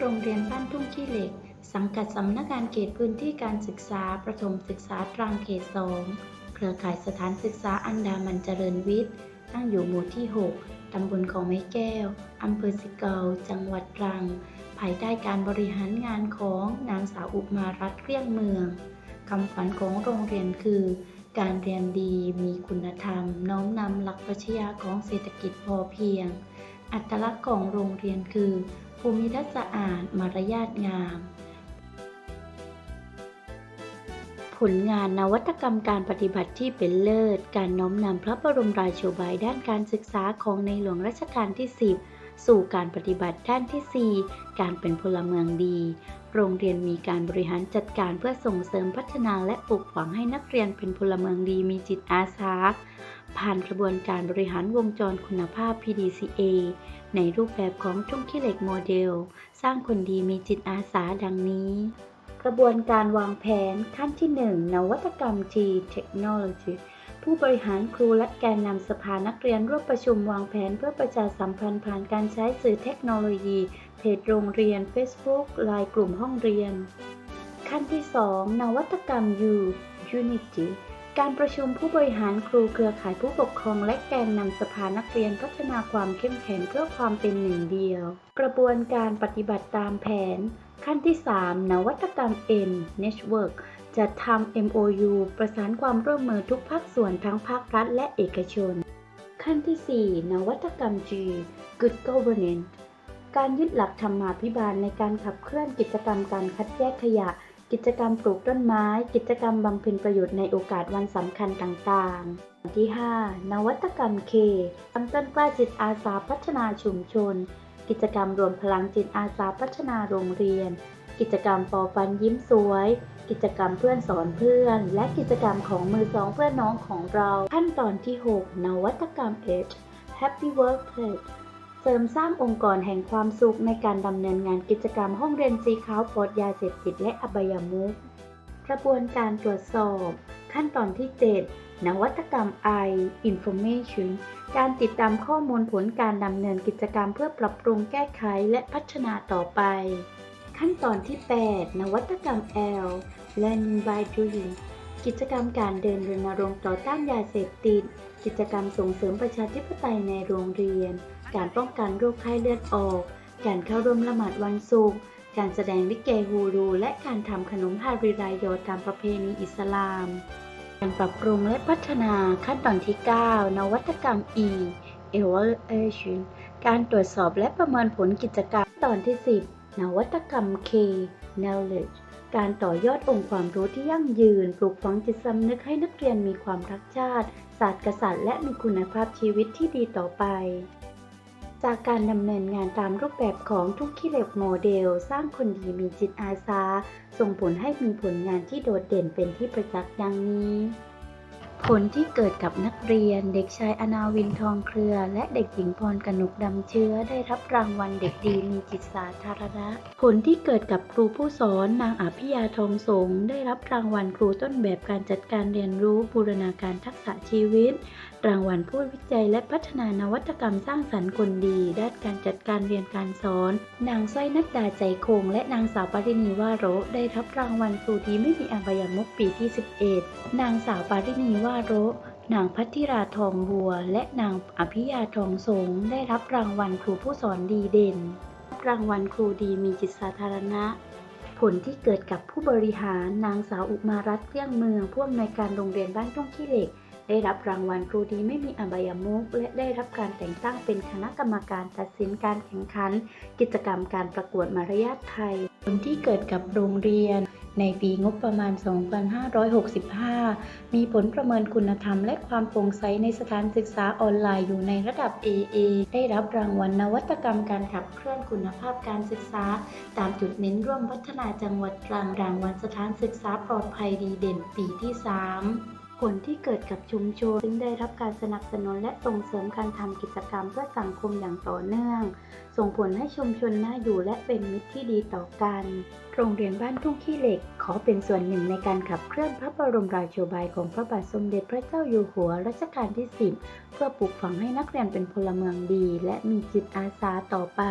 โรงเรียนบ้านทุ่งขี้เหล็ก สังกัดสำนักงานเขตพื้นที่การศึกษา ประถมศึกษาตรังเขต2เครือข่ายสถานศึกษาอันดามันเจริญวิทย์ ตั้งอยู่หมู่ที่ 6 ตำบลของไม้แก้ว อำเภอสิเกา จังหวัดตรัง ภายใต้การบริหารงานของนางสาวอุมารัตน์เกลี้ยงเมือง คำขวัญของโรงเรียนคือ การเรียนดีมีคุณธรรม น้อมนำหลักปรัชญาของเศรษฐกิจพอเพียง อัตลักษณ์ของโรงเรียนคือ ภูมิทัศน์สะอาดมารยาทงาม ผลงานนวัตกรรมการปฏิบัติที่เป็นเลิศ การน้อมนำพระบรมราโชบายด้านการศึกษาของในหลวงรัชกาลที่ 10 สู่การปฏิบัติด้านที่ 4 การเป็นพลเมืองดี โรงเรียนมีการบริหารจัดการเพื่อส่งเสริมพัฒนาและปลูกฝังให้นักเรียนเป็นพลเมืองดีมีจิตอาสา ผ่านกระบวนการบริหารวงจรคุณภาพ PDCA ในรูปแบบของทุ่งขี้เหล็กโมเดล สร้างคนดีมีจิตอาสาดังนี้ กระบวนการวางแผนขั้นที่ 1 นวัตกรรม G Technology ผู้บริหารครูและแกนนำสภานักเรียนร่วมประชุมวางแผนเพื่อประชาสัมพันธ์ผ่านการใช้สื่อเทคโนโลยี เพจโรงเรียน Facebook ไลน์กลุ่มห้องเรียน ขั้นที่ 2 นวัตกรรม U Unity การประชุมผู้บริหารครูเครือข่ายผู้ปกครองและแกนนำสภานักเรียนพัฒนาความเข้มแข็งเพื่อความเป็นหนึ่งเดียว กระบวนการปฏิบัติตามแผน ขั้นที่ 3 นวัตกรรม N Network จะทำ MOU ประสานความร่วมมือทุกภาคส่วนทั้งภาครัฐและเอกชน ขั้นที่ 4 นวัตกรรม G Good Governance การยึดหลักธรรมาภิบาลในการขับเคลื่อนกิจกรรมการคัดแยกขยะ กิจกรรมปลูกต้นไม้ กิจกรรมบำเพ็ญประโยชน์ในโอกาสวันสำคัญต่างๆ ที่ 5 นวัตกรรม K ตั้งต้นกล้าจิตอาสาพัฒนาชุมชน กิจกรรมรวมพลังจิตอาสาพัฒนาโรงเรียน กิจกรรมปอฟันยิ้มสวย กิจกรรมเพื่อนสอนเพื่อน และกิจกรรมของมือสองเพื่อนน้องของเรา ขั้นตอนที่ 6 นวัตกรรม H Happy Workplace เสริมสร้างองค์กรแห่งความสุขในการดำเนินงานกิจกรรมห้องเรียนสีขาวปลอดยาเสพติดและอบายมุขกระบวนการตรวจสอบ ขั้นตอนที่ 7 นวัตกรรม I Information การติดตามข้อมูลผลการดำเนินกิจกรรมเพื่อปรับปรุงแก้ไขและพัฒนาต่อไป ขั้นตอนที่ 8 นวัตกรรม L Learning by Doing กิจกรรมการเดินรณรงค์ต่อต้านยาเสพติด กิจกรรมส่งเสริมประชาธิปไตยในโรงเรียน การป้องกันโรคไข้เลือดออก การเข้าร่วมละหมาดวันศุกร์ การแสดงลิเกฮูรู และการทำขนมฮาริรายโยตามประเพณีอิสลาม การปรับปรุงและพัฒนาขั้นตอนที่ 9 นวัตกรรม E Evaluation การตรวจสอบและประเมินผลกิจกรรมตอนที่ 10 นวัตกรรม K Knowledge การต่อยอดองค์ความรู้ที่ยั่งยืน ปลูกฝังจิตสำนึกให้นักเรียนมีความรักชาติ ศาสตร์กษัตริย์ และมีคุณภาพชีวิตที่ดีต่อไป จากการดำเนินงานตามรูปแบบของทุกขี้เหล็กโมเดล สร้างคนดีมีจิตอาสา ส่งผลให้มีผลงานที่โดดเด่นเป็นที่ประจักษ์ดังนี้ ผลที่เกิดกับนักเรียนเด็กชายอนาวินทองเครือ และเด็กหญิงพรกนกดำเชื้อได้รับรางวัลเด็กดีมีจิตสาธารณะ ผลที่เกิดกับครูผู้สอนนางอภิยาทองสงได้รับรางวัลครูต้นแบบการจัดการเรียนรู้บูรณาการทักษะชีวิต รางวัลผู้วิจัยและพัฒนานวัตกรรมสร้างสรรค์คนดี ด้านการจัดการเรียนการสอน นางสร้อยนัดดาใจคง และนางสาวปารินีว่าโรได้รับรางวัลครูดีไม่มีอบายมุกปีที่ 11 นางสาวปารินีว่าโรนางพัทธิราทองบัว และนางอภิยาทองสงได้รับรางวัลครูผู้สอนดีเด่น รางวัลครูดีมีจิตสาธารณะ ผลที่เกิดกับผู้บริหารนางสาวอุมารัตน์เกลี้ยงเมืองผู้อำนวยการโรงเรียนบ้านทุ่งขี้เหล็ก ได้รับรางวัลครูดีไม่มีอบายมุกและได้รับการแต่งตั้งเป็นคณะกรรมการตัดสินการแข่งขัน กิจกรรมการประกวดมารยาทไทย ผลที่เกิดกับโรงเรียน ในปีงบประมาณ 2565 มีผลประเมินคุณธรรมและความโปร่งใสในสถานศึกษาออนไลน์อยู่ในระดับ AA ได้รับรางวัลนวัตกรรมการขับเคลื่อนคุณภาพการศึกษา ตามจุดเน้นร่วมพัฒนาจังหวัดตรังรางวัลสถานศึกษาปลอดภัยดีเด่นปีที่ 3 ผลที่เกิดกับชุมชนซึ่งได้รับการสนับสนุนและส่งเสริมการทำกิจกรรมเพื่อสังคมอย่างต่อเนื่อง ส่งผลให้ชุมชนน่าอยู่และเป็นมิตรที่ดีต่อกัน โรงเรียนบ้านทุ่งขี้เหล็ก ขอเป็นส่วนหนึ่งในการขับเคลื่อนพระบรมราโชบายของพระบาทสมเด็จพระเจ้าอยู่หัวรัชกาลที่ 10 เพื่อปลูกฝังให้นักเรียนเป็นพลเมืองดี และมีจิตอาสาต่อไป